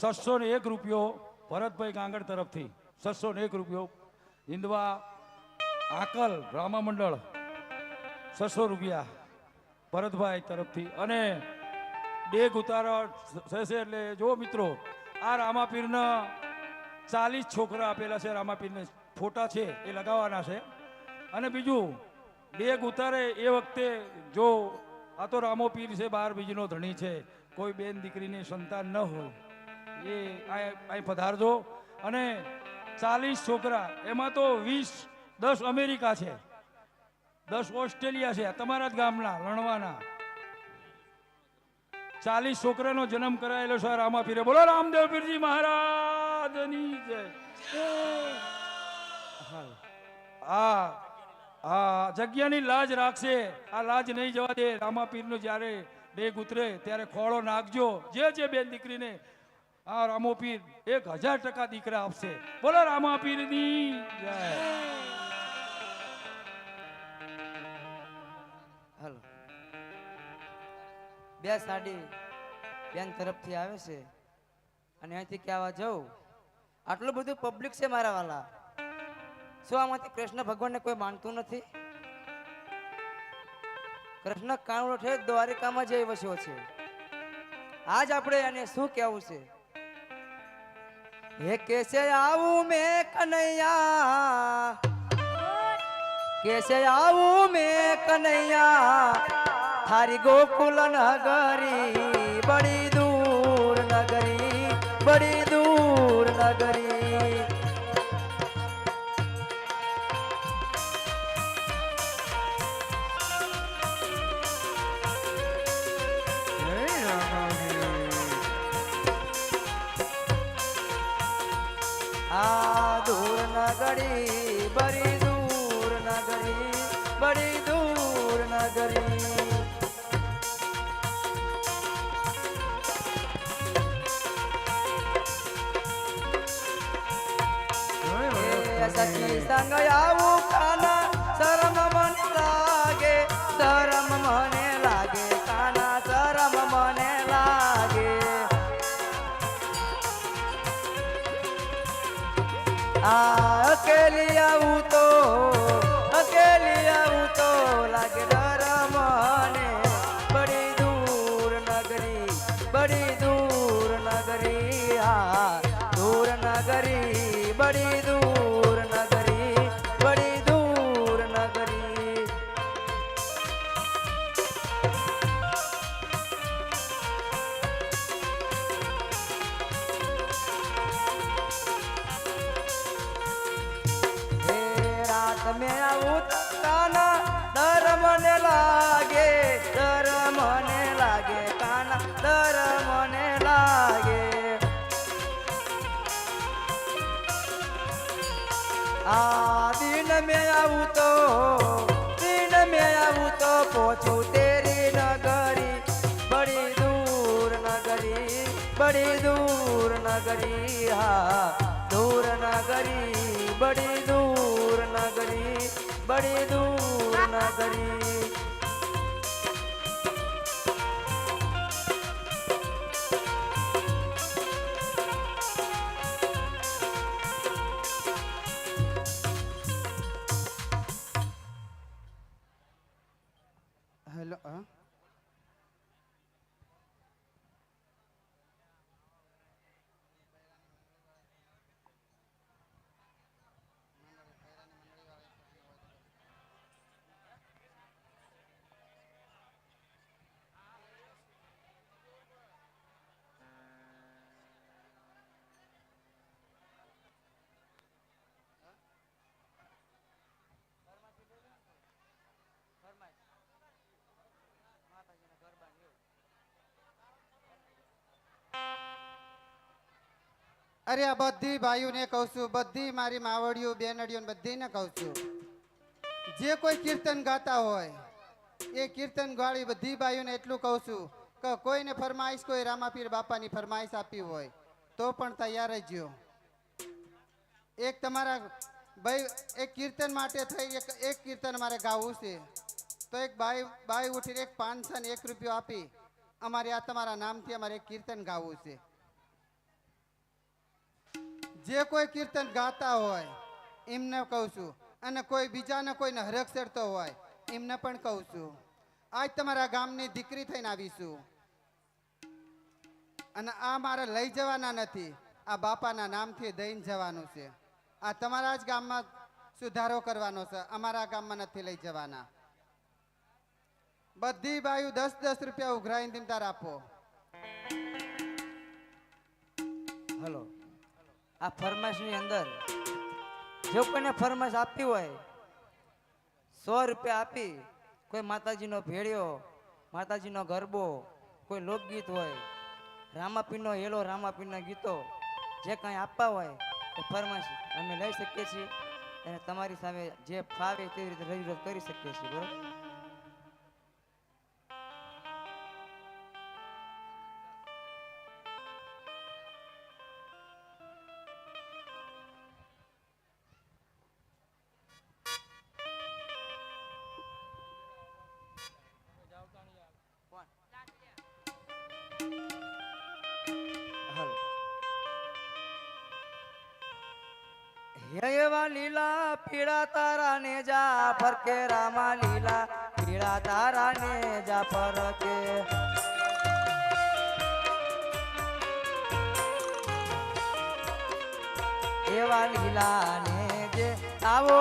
સત્સો ને એક રૂપિયો ભરતભાઈ ગાંગડ તરફથી છસો ને એક રૂપિયો હિન્દવા આકલ રામા મંડળ, છસો રૂપિયા ભરતભાઈ તરફથી. અને ડેગ ઉતારા થશે એટલે જો મિત્રો, આ રામાપીરના ચાલીસ છોકરા આપેલા છે, રામાપીરને ફોટા છે, એ લગાવવાના છે. અને બીજું ડેગ ઉતારે એ વખતે જો, આ તો રામો પીર છે, બાર બીજનો ધણી છે, કોઈ બેન દીકરીની સંતાન ન હોય. એ અહીં પધારજો. અને ચાલીસ છોકરા, એમાં તો વીસ, દસ અમેરિકા છે. દસ ઓસ્ટ્રેલિયા છે તમારા જ ગામના, રણવાના. ચાલીસ છોકરાનો જન્મ કરાયેલો છે રામાપીરે. બોલો, રામદેવ પીરજી મહારાજની હા આ જગ્યાની લાજ રાખશે. આ લાજ નહીં જવા દે. રામાપીર નો જ્યારે ડેગ ઉતરે, ત્યારે ખોળો નાખજો. જે જે બેન દીકરીને આ રામોપીર એક હજાર ટકા દીકરા આપશે. બોલો રામા ની જય. હલો. બે સાડી બેન તરફથી આવે છે. અને અહીંથી કહેવા જવું આટલું બધું પબ્લિક છે મારા વાલા. શું આમાંથી કૃષ્ણ ભગવાનને કોઈ માનતું નથી? કૃષ્ણ કાણુડો છે દ્વારિકામાં જે વસ્યો છે. આજ આપણે એને શું કહેવું છે? હે કેસે આવું મેં કનૈયા કેસે આવું મેં કનૈયા થારી ગોકુલ નગરી બડી દૂર નગરી બડી દૂર નગરી નગરી બરી દૂર નગરી બરી દૂર નગરી સખી સંગ આવું આ દિન મેં આવું તો, દિન મેં આવું તો પહોંચું તેરી નગરી, બડી દૂર નગરી, બડી દૂર નગરી, હા, દૂર નગરી, બડી દૂર નગરી, બડી દૂર નગરી. અરે આ બધી ભાઈઓને કહું છું, બધી મારી માવડીઓ બેનડીઓ બધીને કહું છું. જે કોઈ કીર્તન ગાતા હોય, એ કીર્તન ગાળી બધી ભાઈઓને એટલું કહું છું કે કોઈને ફરમાઈશ, કોઈ રામાપીર બાપાની ફરમાઈશ આપી હોય, તો પણ તૈયાર જ જો એક તમારા ભાઈ, એક કીર્તન માટે થઈ, એક કીર્તન મારે ગાવું છે. તો એક બાઈ બાઈ ઉઠીને એક પાંચસો ને એક રૂપિયો આપી, અમારે આ તમારા નામથી અમારે કીર્તન ગાવું છે. જે કોઈ કીર્તન ગાતા હોય, એમને કહું છું. અને કોઈ બીજાને કોઈને હરખ હોય, એમને પણ કહું છું. આજ તમારા ગામની દીકરી થઈને આવીશું. અને આ મારે લઈ જવાના નથી. આ બાપાના નામથી દઈને જવાનું છે. આ તમારા જ ગામમાં સુધારો કરવાનો છે. અમારા ગામમાં નથી લઈ જવાના. બધી બાયુ દસ દસ રૂપિયા ઉઘરાઈને દિમતાર આપો. હલો. આ ફરમાઈશની અંદર જો કોઈને ફરમાઈશ આપી હોય, સો રૂપિયા આપી, કોઈ માતાજીનો ભેળ્યો, માતાજીનો ગરબો, કોઈ લોકગીત હોય, રામાપીનો હેલો રામાપીના ગીતો, જે કાંઈ આપવા હોય, એ ફરમાઈશ અમે લઈ શકીએ છીએ અને તમારી સામે જે ફાવે તેવી રીતે રજૂઆત કરી શકીએ છીએ, બરોબર? એવા લીલા, પીળા તારા ને જા ફરકે, રામા લીલા, પીળા તારા ને જા ફરકે. એવા લીલા ને જે આવો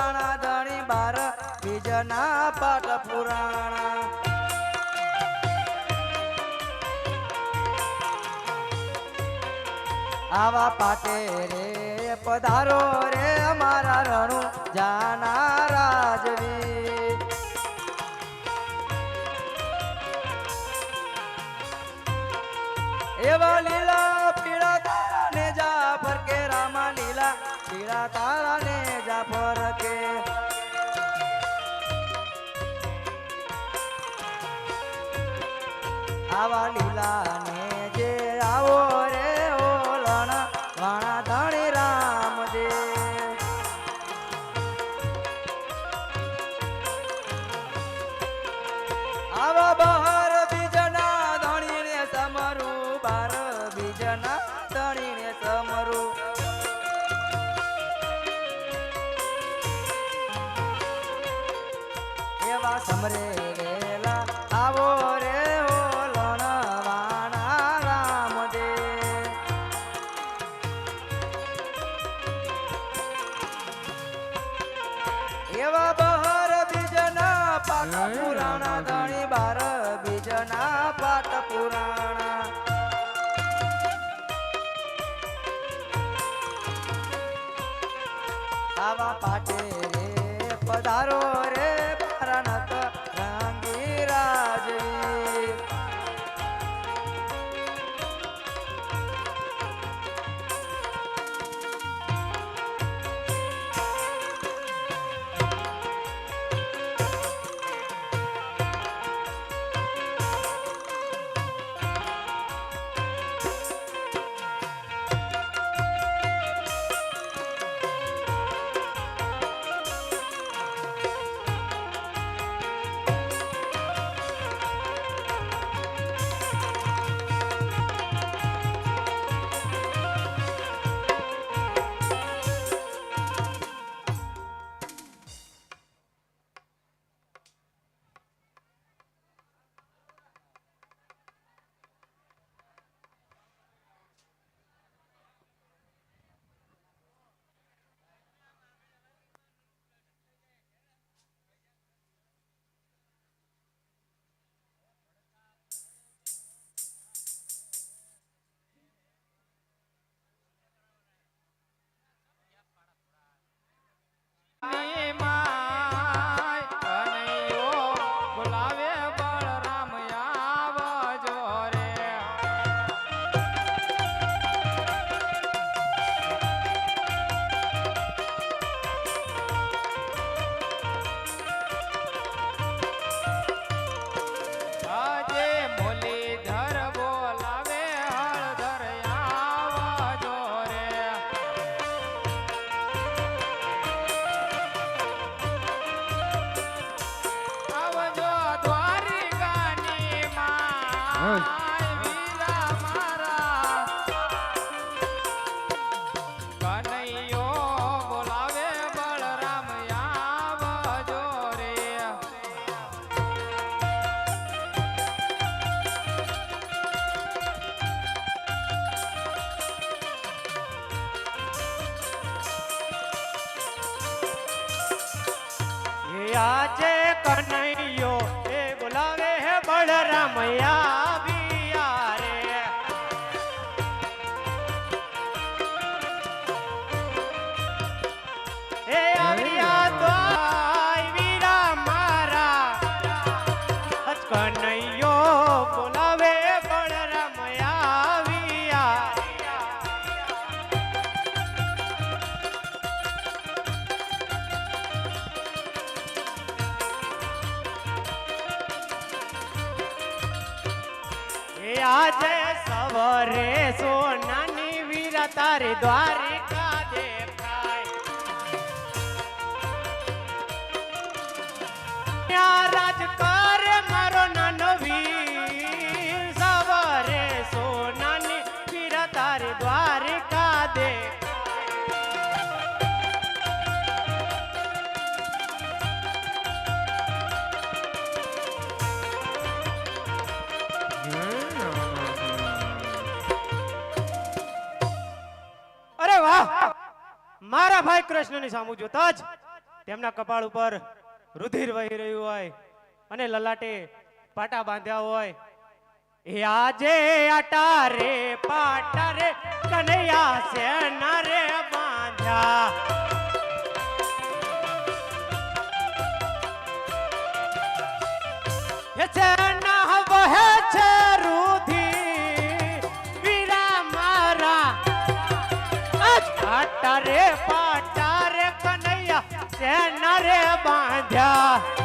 પુરાણા ધણી બાર બીજના પાટા પુરાણા. આવા પાટે રે પધારો રે એવા બહાર બીજના પાટ પુરાણા ધણી બાર બીજના પાટ પુરાણા. આવા પાટે રે પધારો રે આજે કનૈયો એ બોલાવે હે બળરામ વીરા તારી મારા ભાઈ કૃષ્ણની સામું જોતા જ તેમના કપાળ ઉપર રુધિર વહી રહ્યું હોય અને લલાટે પાટા બાંધ્યા હોય. એ આજે આટા રે, પાટા રે, કનૈયા સેના રે બાંધ્યા? પાટા રે પાટા રે કનૈયા સેના રે બાંધ્યા?